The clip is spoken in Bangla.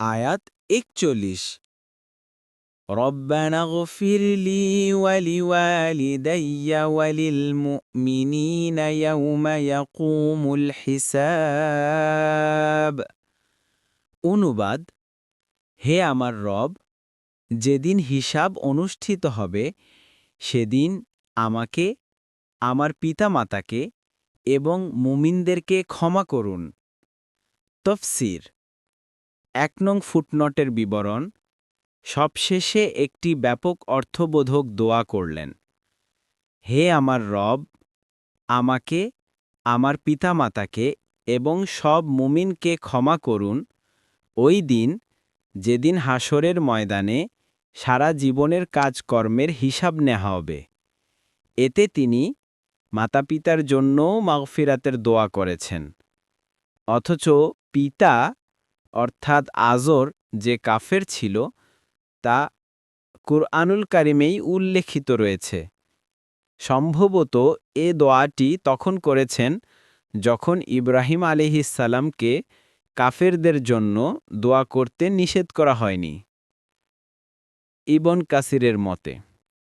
আয়াত একচল্লিশ ربنا اغفر لي ولوالدي وللمؤمنين يوم يقوم الحساب অনুবাদ হে আমার রব যেদিন হিসাব অনুষ্ঠিত হবে সেদিন আমাকে আমার পিতামাতাকে এবং মুমিনদেরকে ক্ষমা করুন তফসির এক নং ফুটনটের বিবরণ, সবশেষে একটি ব্যাপক অর্থবোধক দোয়া করলেন, হে আমার রব, আমাকে, আমার পিতামাতাকে এবং সব মুমিনকে ক্ষমা করুন। ওই দিন, যেদিন হাসরের ময়দানে সারা জীবনের কাজকর্মের হিসাব নেওয়া হবে। এতে তিনি মাতাপিতার জন্যও মাগফিরাতের দোয়া করেছেন। অথচ পিতা অর্থাৎ আজর যে কাফের ছিল, তা কুরআনুল কারিমেই উল্লেখিত রয়েছে। সম্ভবত এ দোয়াটি তখন করেছেন যখন ইব্রাহিম আলিহিসাল্লামকে কাফেরদের জন্য দোয়া করতে নিষেধ করা হয়নি। ইবন কাসিরের মতে